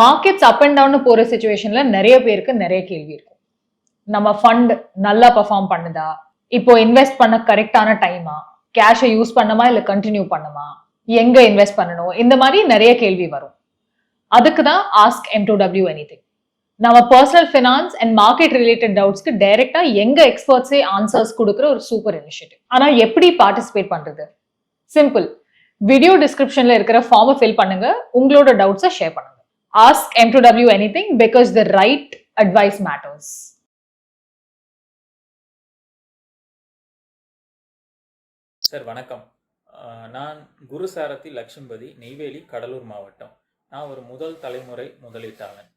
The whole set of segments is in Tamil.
மார்க்கெட்ஸ் அப் அண்ட் டவுன் போற சுச்சுவேஷன்ல நிறைய பேருக்கு நிறைய கேள்வி இருக்கும். நம்ம ஃபண்ட் நல்லா பெர்ஃபார்ம் பண்ணுதா? இப்போ இன்வெஸ்ட் பண்ண கரெக்டான டைமா கேஷை யூஸ் பண்ணுமா இல்லை கண்டினியூ பண்ணுமா எங்க இன்வெஸ்ட் பண்ணணும்? இந்த மாதிரி நிறைய கேள்வி வரும். அதுக்கு தான் ask M two W any நம்ம personal finance and market related டவுட்ஸ்க்கு டைரக்டா எங்க எக்ஸ்பர்ட்ஸே ஆன்சர்ஸ் கொடுக்குற ஒரு சூப்பர் இனிஷியேட்டிவ் ஆனா எப்படி பார்ட்டிசிபேட் பண்றது? சிம்பிள் வீடியோ டிஸ்கிரிப்ஷன்ல இருக்கிற ஃபார்மை ஃபில் பண்ணுங்க. உங்களோட டவுட்ஸை ஷேர் பண்ணுங்க. Ask M two because the right because the right advice sir வணக்கம். நான் குருசாரதி லட்சும்பதி நெய்வேலி கடலூர் மாவட்டம். நான் ஒரு முதல் தலைமுறை முதலீட்டாளன்.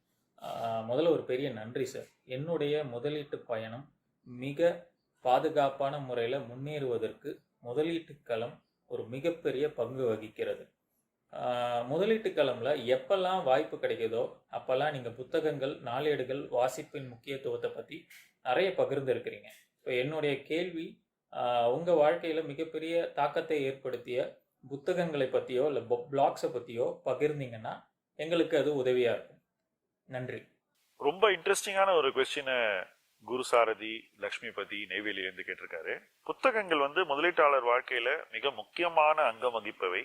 முதல்ல ஒரு பெரிய நன்றி சார். என்னுடைய முதலீட்டு பயணம் மிக பாதுகாப்பான முறையில் முன்னேறுவதற்கு முதலீட்டு களம் ஒரு மிகப்பெரிய பங்கு வகிக்கிறது. முதலீட்டு களமில் எப்பெல்லாம் வாய்ப்பு கிடைக்குதோ அப்போல்லாம் நீங்கள் புத்தகங்கள் நாளேடுகள் வாசிப்பின் முக்கியத்துவத்தை பற்றி நிறைய பகிர்ந்துருக்கிறீங்க. இப்போ என்னுடைய கேள்வி உங்கள் வாழ்க்கையில் மிகப்பெரிய தாக்கத்தை ஏற்படுத்திய புத்தகங்களை பற்றியோ இல்லை பிளாக்ஸை பற்றியோ பகிர்ந்தீங்கன்னா எங்களுக்கு அது உதவியாக இருக்கும். நன்றி. ரொம்ப இன்ட்ரெஸ்டிங்கான ஒரு கொஸ்டினை குருசாரதி லக்ஷ்மிபதி நெய்வேலியிலேருந்து கேட்டிருக்காரு. புத்தகங்கள் வந்து முதலீட்டாளர் வாழ்க்கையில மிக முக்கியமான அங்கம் வகிப்பவை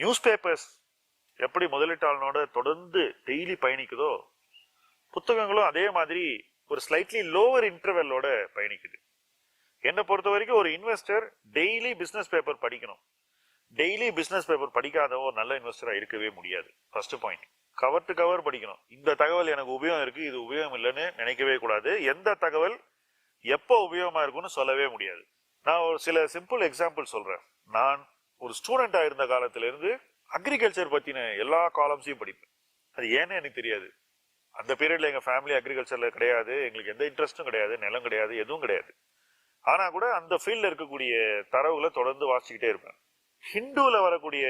நியூஸ் பேப்பர்ஸ் எப்படி முதலீட்டாளனோட தொடர்ந்து டெய்லி பயணிக்குதோ புத்தகங்களும் அதே மாதிரி ஒரு ஸ்லைட்லி லோவர் இன்டர்வெல்லோட பயணிக்குது. என்னை பொறுத்த வரைக்கும் ஒரு இன்வெஸ்டர் டெய்லி பிஸ்னஸ் பேப்பர் படிக்கணும். டெய்லி பிஸ்னஸ் பேப்பர் படிக்காத ஒரு நல்ல இன்வெஸ்டராக இருக்கவே முடியாது. First point cover to cover படிக்கணும். இந்த தகவல் எனக்கு உபயோகம் இருக்கு இது உபயோகம் இல்லைன்னு நினைக்கவே கூடாது. எந்த தகவல் எப்போ உபயோகமாக இருக்கும்னு சொல்லவே முடியாது. நான் ஒரு சில சிம்பிள் எக்ஸாம்பிள் சொல்கிறேன் நான் ஒரு ஸ்டூடெண்டாக இருந்த காலத்திலேருந்து அக்ரிகல்ச்சர் பற்றின எல்லா காலம்ஸையும் படிப்பேன். அது ஏன்னு எனக்கு தெரியாது. அந்த பீரியடில் எங்கள் ஃபேமிலி அக்ரிகல்ச்சரில் கிடையாது. எங்களுக்கு எந்த இன்ட்ரெஸ்ட்டும் கிடையாது. நிலம் கிடையாது. எதுவும் கிடையாது. ஆனால் கூட அந்த ஃபீல்டில் இருக்கக்கூடிய தரவுகளை தொடர்ந்து வாசிச்சுக்கிட்டே இருப்பேன். ஹிந்துவில் வரக்கூடிய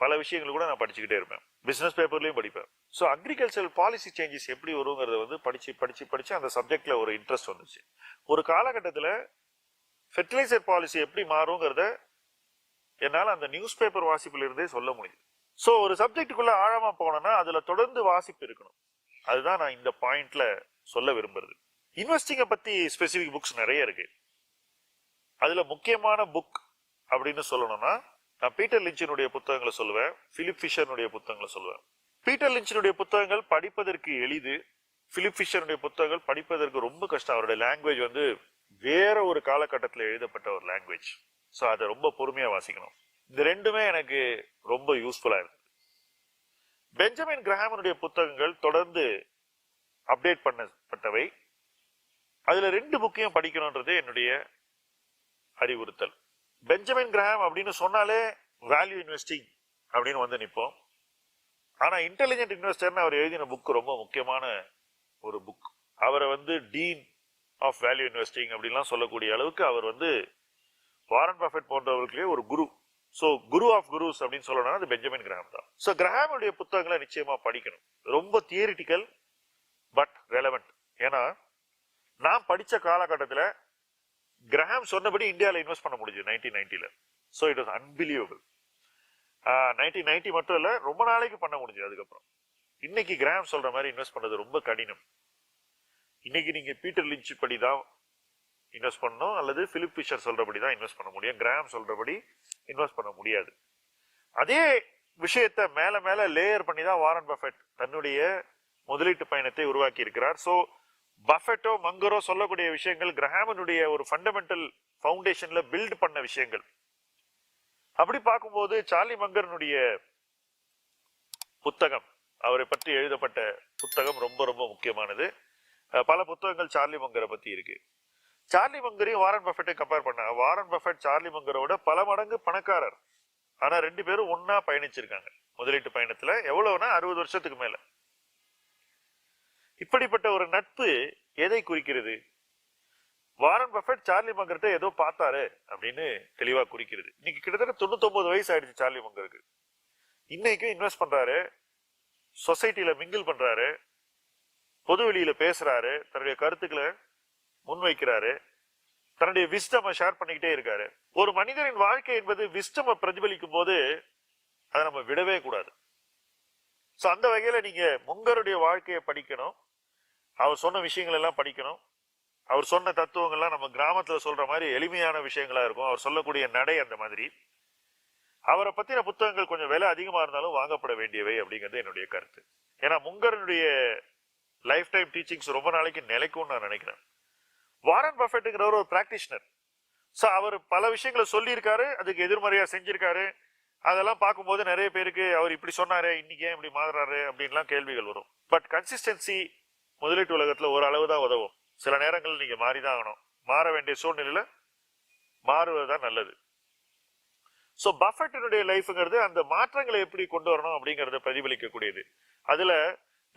பல விஷயங்கள் கூட நான் படிச்சுக்கிட்டே இருப்பேன். பிஸ்னஸ் பேப்பர்லேயும் படிப்பேன். ஸோ அக்ரிகல்ச்சர் பாலிசி சேஞ்சஸ் எப்படி வருங்கிறத வந்து படித்து படித்து படித்து அந்த சப்ஜெக்டில் ஒரு இன்ட்ரெஸ்ட் வந்துச்சு. ஒரு காலகட்டத்தில் ஃபெர்டிலைசர் பாலிசி எப்படி மாறுங்கிறத என்னால் அந்த நியூஸ் பேப்பர் வாசிப்பிலிருந்தே சொல்ல முடியுது. ஸோ ஒரு சப்ஜெக்டுக்குள்ளே ஆழமாக போனோம்னா அதுல தொடர்ந்து வாசிப்பு இருக்கணும். அதுதான் நான் இந்த பாயிண்ட்ல சொல்ல விரும்புறது. இன்வெஸ்டிங்கை பத்தி ஸ்பெசிஃபிக் புக்ஸ் நிறைய இருக்கு. அதுல முக்கியமான புக் அப்படின்னு சொல்லணும்னா நான் பீட்டர் லிஞ்சினுடைய புத்தகங்களை சொல்லுவேன் பிலிப் ஃபிஷர்னுடைய புத்தகங்களை சொல்லுவேன். பீட்டர் லிஞ்சினுடைய புத்தகங்கள் படிப்பதற்கு எளிது. பிலிப் ஃபிஷருடைய புத்தகங்கள் படிப்பதற்கு ரொம்ப கஷ்டம். அவருடைய லாங்குவேஜ் வந்து வேற ஒரு காலகட்டத்தில் எழுதப்பட்ட ஒரு லாங்குவேஜ் ஸோ அதை ரொம்ப பொறுமையாக வாசிக்கணும். இந்த ரெண்டுமே எனக்கு ரொம்ப யூஸ்ஃபுல்லாக இருக்கு. பெஞ்சமின் கிரஹாமனுடைய புத்தகங்கள் தொடர்ந்து அப்டேட் பண்ணப்பட்டவை. அதில் ரெண்டு புக்கையும் படிக்கணுன்றது என்னுடைய அறிவுறுத்தல். பெஞ்சமின் கிரஹாம் அப்படின்னு சொன்னாலே வேல்யூ இன்வெஸ்டிங் அப்படின்னு வந்து நிற்போம் ஆனால் இன்டெலிஜென்ட் இன்வெஸ்டர்னு அவர் எழுதின புக் ரொம்ப முக்கியமான ஒரு புக் அவரை வந்து டீன் ஆஃப் வேல்யூ இன்வெஸ்டிங் அப்படின்லாம் சொல்லக்கூடிய அளவுக்கு அவர் வந்து வாரன் பஃபெட் போன்றவர்களே ஒரு குரு. ஸோ குரு ஆஃப் குருஸ் அப்படின்னு சொல்லணும்னா அது பெஞ்சமின் கிரகம் தான். ஸோ கிரஹாமுடைய புத்தகங்களை நிச்சயமா படிக்கணும். ரொம்ப தியரிட்டிக்கல் பட் ரெலவெண்ட் ஏன்னா நான் படித்த காலகட்டத்தில் கிரஹாம் சொன்னபடி இந்தியாவில் இன்வெஸ்ட் பண்ண முடிஞ்சது nineteen நைன்ட்டியில் so it was unbelievable nineteen ninety மட்டும் இல்லை ரொம்ப நாளைக்கு பண்ண முடிஞ்சது அதுக்கப்புறம். இன்னைக்கு கிராம் சொல்ற மாதிரி இன்வெஸ்ட் பண்ணுறது ரொம்ப கடினம். இன்னைக்கு நீங்கள் பீட்டர் லிஞ்ச் படி தான் இன்வெஸ்ட் பண்ணணும் அல்லது பிலிப் ஃபிஷர் சொல்றபடி தான் இன்வெஸ்ட் பண்ண முடியும் கிராம் சொல்றபடி இன்வெஸ்ட் பண்ண முடியாது. அதே விஷயத்த மேலே மேலே லேயர் பண்ணி தான் வாரன் பஃபெட் தன்னுடைய முதலீட்டு பயணத்தை உருவாக்கி இருக்கிறார். ஸோ பஃபெட்டோ மங்கரோ சொல்லக்கூடிய விஷயங்கள் கிரஹாமனுடைய ஒரு ஃபண்டமெண்டல் ஃபவுண்டேஷன்ல பில்ட் பண்ண விஷயங்கள். அப்படி பார்க்கும்போது சார்லி மங்கரனுடைய புத்தகம் அவரை பற்றி எழுதப்பட்ட புத்தகம் ரொம்ப ரொம்ப முக்கியமானது. பல புத்தகங்கள் சார்லி மங்கரை பத்தி இருக்கு. சார்லி மங்கரையும் வாரன் பஃபெட்டை கம்பேர் பண்ணாங்க வாரன் பஃபெட் சார்லி மங்கரோட பல மடங்கு பணக்காரர். ஆனா ரெண்டு பேரும் ஒன்னா பயணிச்சிருக்காங்க. முதலீட்டு பயணத்துல எவ்வளவுனா அறுபது வருஷத்துக்கு மேல. இப்படிப்பட்ட ஒரு நட்பு எதை குறிக்கிறது? வாரன் பஃபெட் சார்லி மங்கர்கிட்ட ஏதோ பார்த்தாரு அப்படின்னு தெளிவா குறிக்கிறது. இன்னைக்கு கிட்டத்தட்ட தொண்ணூத்தொன்பது வயசு ஆயிடுச்சு சார்லி மங்கருக்கு. இன்னைக்கும் இன்வெஸ்ட் பண்றாரு. சொசைட்டில மிங்கிள் பண்றாரு. பொது வெளியில பேசுறாரு. தன்னுடைய கருத்துக்களை முன்வைக்கிறாரு. தன்னுடைய விஸ்டமை ஷேர் பண்ணிக்கிட்டே இருக்காரு. ஒரு மனிதரின் வாழ்க்கை என்பது விஸ்டமை பிரதிபலிக்கும் போது அதை நம்ம விடவே கூடாது. ஸோ அந்த வகையில நீங்க முங்கருடைய வாழ்க்கையை படிக்கணும். அவர் சொன்ன விஷயங்கள் எல்லாம் படிக்கணும். அவர் சொன்ன தத்துவங்கள்லாம் நம்ம கிராமத்துல சொல்ற மாதிரி எளிமையான விஷயங்களா இருக்கும். அவர் சொல்லக்கூடிய நடை அந்த மாதிரி. அவரை பத்தின புத்தகங்கள் கொஞ்சம் விலை அதிகமா இருந்தாலும் வாங்கப்பட வேண்டியவை அப்படிங்கிறது என்னுடைய கருத்து. ஏன்னா முங்கரனுடைய லைஃப் டைம் டீச்சிங்ஸ் ரொம்ப நாளைக்கு நிலைக்கும்னு நான் நினைக்கிறேன். வாரன் பஃபெட்டுங்கிறவர் ஒரு பிராக்டிஷனர் ஸோ அவர் பல விஷயங்களை சொல்லியிருக்காரு அதுக்கு எதிர்மறையாக செஞ்சிருக்காரு. அதெல்லாம் பார்க்கும்போது நிறைய பேருக்கு அவர் இப்படி சொன்னாரு இன்னைக்கு ஏன் இப்படி மாறுறாரு அப்படின்லாம் கேள்விகள் வரும். பட் கன்சிஸ்டன்சி முதலீட்டு உலகத்தில் ஓரளவு தான் உதவும். சில நேரங்களில் நீங்கள் மாறி தான் ஆகணும். மாற வேண்டிய சூழ்நிலையில் மாறுவது தான் நல்லது. ஸோ பஃபெட்டினுடைய லைஃப்ங்கிறது அந்த மாற்றங்களை எப்படி கொண்டு வரணும் அப்படிங்கிறத பிரதிபலிக்கக்கூடியது. அதில்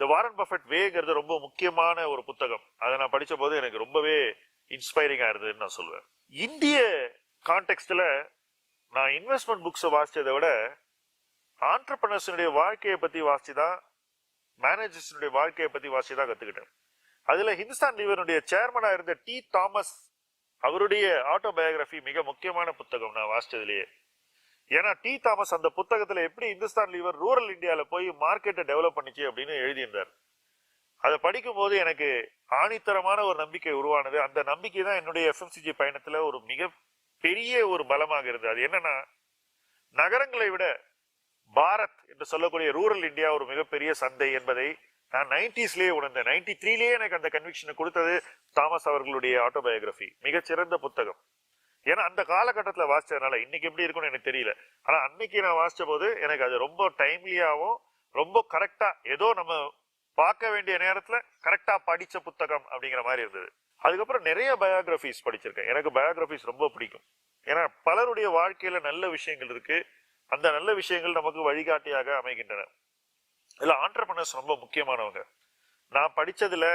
இந்த வாரன் பஃபெட் வேங்கிறது ரொம்ப முக்கியமான ஒரு புத்தகம். அதை நான் படிச்ச போது எனக்கு ரொம்பவே இன்ஸ்பைரிங்காக இருந்ததுன்னு நான் சொல்லுவேன் இந்திய கான்டெக்ட்ல நான் இன்வெஸ்ட்மெண்ட் புக்ஸை வாசித்ததை விட ஆண்டர்பிரினர்ஸினுடைய வாழ்க்கையை பத்தி வாசிச்சுதான் மேனேஜர்ஸினுடைய வாழ்க்கையை பத்தி வாசிச்சுதான் கத்துக்கிட்டேன். அதுல ஹிந்துஸ்தான் லீவனுடைய சேர்மனாக இருந்த டி தாமஸ் அவருடைய ஆட்டோபயோகிராஃபி மிக முக்கியமான புத்தகம் நான் வாசித்ததுலேயே ஏன்னா டி தாமஸ் அந்த புத்தகத்தில் எப்படி இந்துஸ்தான் லீவர் ரூரல் இந்தியாவில் போய் மார்க்கெட்டை டெவலப் பண்ணிச்சு அப்படின்னு எழுதியிருந்தார். அதை படிக்கும்போது எனக்கு ஆணித்தரமான ஒரு நம்பிக்கை உருவானது. அந்த நம்பிக்கை தான் என்னுடைய எஃப்எம்சிஜி பயணத்துல ஒரு மிக பெரிய ஒரு பலமாக இருந்தது. அது என்னன்னா நகரங்களை விட பாரத் என்று சொல்லக்கூடிய ரூரல் இந்தியா ஒரு மிகப்பெரிய சந்தை என்பதை நான் நைன்டிஸ்லேயே உணர்ந்தேன். நைன்டி த்ரீலேயே எனக்கு அந்த கன்விக்ஷனை கொடுத்தது தாமஸ் அவர்களுடைய ஆட்டோபயோகிராஃபி மிகச்சிறந்த புத்தகம். ஏன்னா அந்த காலகட்டத்தில் வாசிச்சதுனால இன்னைக்கு எப்படி இருக்கும்னு எனக்கு தெரியல. ஆனால் அன்னைக்கு நான் வாசித்த போது எனக்கு அது ரொம்ப டைம்லியாகவும் ரொம்ப கரெக்டாக ஏதோ நம்ம பார்க்க வேண்டிய நேரத்தில் கரெக்டாக படித்த புத்தகம் அப்படிங்கிற மாதிரி இருந்தது. அதுக்கப்புறம் நிறைய பயோகிராஃபிஸ் படிச்சிருக்கேன். எனக்கு பயோகிராஃபிஸ் ரொம்ப பிடிக்கும். ஏன்னா பலருடைய வாழ்க்கையில் நல்ல விஷயங்கள் இருக்குது அந்த நல்ல விஷயங்கள் நமக்கு வழிகாட்டியாக அமைகின்றன. இதில் ஆண்டர்பனர்ஸ் ரொம்ப முக்கியமானவங்க. நான் படித்ததில்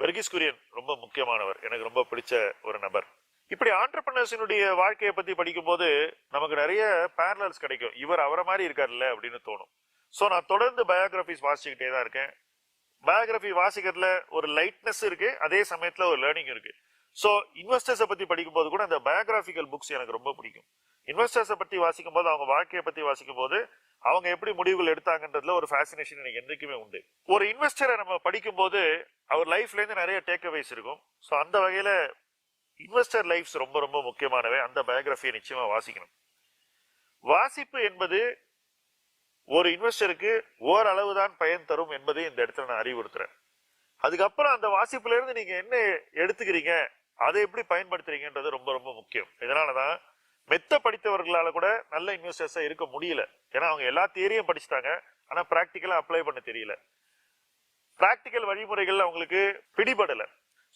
வெர்கிஸ் குரியன் ரொம்ப முக்கியமானவர். எனக்கு ரொம்ப பிடிச்ச ஒரு நபர். இப்படி ஆண்டர்பிரினர்ஸினுடைய வாழ்க்கையை பத்தி படிக்கும்போது நமக்கு நிறைய பேரலல்ஸ் கிடைக்கும். இவர் அவரை மாதிரி இருக்காருல்ல அப்படின்னு தோணும். ஸோ நான் தொடர்ந்து பயோகிராஃபிஸ் வாசிச்சுக்கிட்டே தான் இருக்கேன். பயோகிராஃபி வாசிக்கிறதுல ஒரு லைட்னஸ் இருக்கு அதே சமயத்தில் ஒரு லேர்னிங் இருக்கு. ஸோ இன்வெஸ்டர்ஸை பத்தி படிக்கும்போது கூட அந்த பயோகிராஃபிக்கல் புக்ஸ் எனக்கு ரொம்ப பிடிக்கும். இன்வெஸ்டர்ஸை பத்தி வாசிக்கும் போது அவங்க வாழ்க்கையை பத்தி வாசிக்கும் போது அவங்க எப்படி முடிவுகள் எடுத்தாங்கன்றதுல ஒரு ஃபேசினேஷன் எனக்கு என்றைக்குமே உண்டு. ஒரு இன்வெஸ்டரை நம்ம படிக்கும் போது அவர் லைஃப்லேருந்து நிறைய டேக்அவைஸ் இருக்கும். ஸோ அந்த வகையில் இன்வெஸ்டர் லைஃப்ஸ் ரொம்ப ரொம்ப முக்கியமானவை. அந்த பயோகிராஃபியை நிச்சயமா வாசிக்கணும். வாசிப்பு என்பது ஒரு இன்வெஸ்டருக்கு ஓரளவு தான் பயன் தரும் என்பதை இந்த இடத்துல நான் அறிவுறுத்துறேன். அதுக்கப்புறம் அந்த வாசிப்புல இருந்து நீங்க என்ன எடுத்துக்கிறீங்க அதை எப்படி பயன்படுத்துறீங்கன்றது ரொம்ப ரொம்ப முக்கியம். இதனாலதான் மெத்த படித்தவர்களால கூட நல்ல இன்வெஸ்டர்ஸா இருக்க முடியல. ஏன்னா அவங்க எல்லா தியரியும் படிச்சுட்டாங்க. ஆனா பிராக்டிக்கலா அப்ளை பண்ண தெரியல. பிராக்டிக்கல் வழிமுறைகள் அவங்களுக்கு பிடிபடல.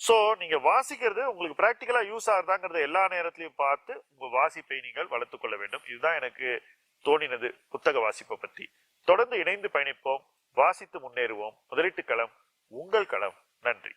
ஸோ நீங்கள் வாசிக்கிறது உங்களுக்கு ப்ராக்டிக்கலாக யூஸ் ஆகுதாங்கிறத எல்லா நேரத்திலையும் பார்த்து உங்கள் வாசிப்பை நீங்கள் வளர்த்துக்கொள்ள வேண்டும். இதுதான் எனக்கு தோணினது புத்தக வாசிப்பை பற்றி. தொடர்ந்து இணைந்து பயணிப்போம். வாசித்து முன்னேறுவோம். முதலீட்டு களம் உங்கள் களம். நன்றி.